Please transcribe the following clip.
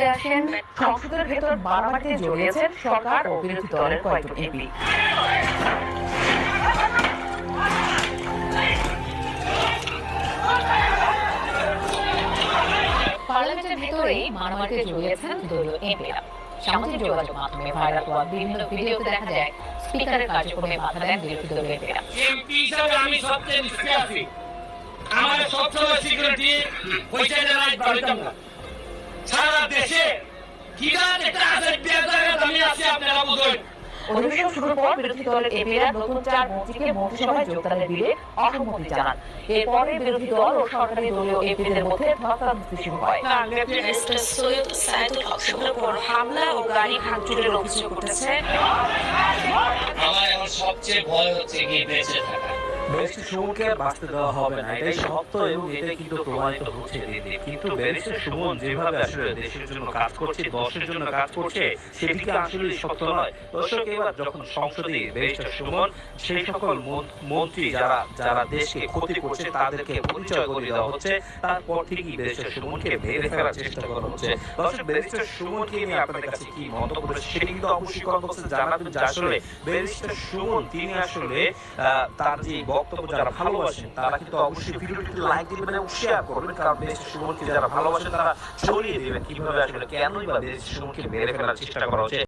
চলে আসেন। সংসদের ভেতর মারামারিতে জড়িয়েছেন সরকার ও বিরোধী দলের কয়েকজন এমপি। পার্লামেন্টের ভেতরেই মারামারিতে জড়িয়েছেন দলীয় এমপিরা। সামাজিক যোগাযোগ মাধ্যমে ভাইরাল হওয়া বিভিন্ন ভিডিওতে দেখা যায় স্পিকারের কার্যক্রমে বাধা দেন বিরোধী দলীয় এমপিরা। এমপি হিসাবে আমি সবচেয়ে নিষ্ক্রিয় আছি। আমার সবসময় সিকিউরিটি রাইট বাড়িতাম না সারা দেশে কিরা একটা আছে বিয়ে জায়গা আমি আছি আপনারা বুঝুন। অধিবেশন শুরুর পর বিরোধী দলের এমপিরা নতুন চার মন্ত্রীকে মন্ত্রিসভায় যোগদানের বিলে অসম্মতি জানান। এরপরে বিরোধী দল ও সরকারি দলীয় এমপিদের মধ্যে ধস্তাধস্তি শুরু হয়। ব্যারিস্টার সৈয়দ সাইদুল হক শুক্রের হামলা ও গাড়ি ভাঙচুরের অভিযোগ উঠেছে। সবচেয়ে ভয় হচ্ছে কি বেঁচে থাকা। ব্যারিস্টার সুমনকে আর বাঁচতে দেওয়া হবে না। এটাই সত্য এবং এটাই কিন্তু প্রমাণিত হচ্ছে দিন দিন। কিন্তু ব্যারিস্টার সুমন যেভাবে আসলে দেশের জন্য কাজ করছে দশের জন্য কাজ করছে সেটি কি আসলে সত্য নয়। দর্শক এবার যখন সংসদে ব্যারিস্টার সুমন সেই সকল মন্ত্রী যারা যারা দেশকে ক্ষতি করছে তাদেরকে পরিচয় করে দেওয়া হচ্ছে। তারপর থেকেই ব্যারিস্টার সুমনকে মেরে ফেলার চেষ্টা করা হচ্ছে। দর্শক ব্যারিস্টার সুমনকে নিয়ে আপনাদের কাছে কি মন্তব্য সেটি কিন্তু অবশ্যই কমেন্ট বক্সে জানাবেন। যে আসলে ব্যারিস্টার সুমন তিনি আসলে আহ, তার যে বক্তব্য যারা ভালোবাসেন তারা কিন্তু অবশ্যই ভিডিওটি লাইক দিবেন এবং শেয়ার করবেন কারণ দেশের সুমনকে যারা ভালোবাসেন তারা ছড়িয়ে দেবেন কীভাবে আসলে কেনই বা দেশের সুমনকে মেরে ফেলার চেষ্টা করা হচ্ছে।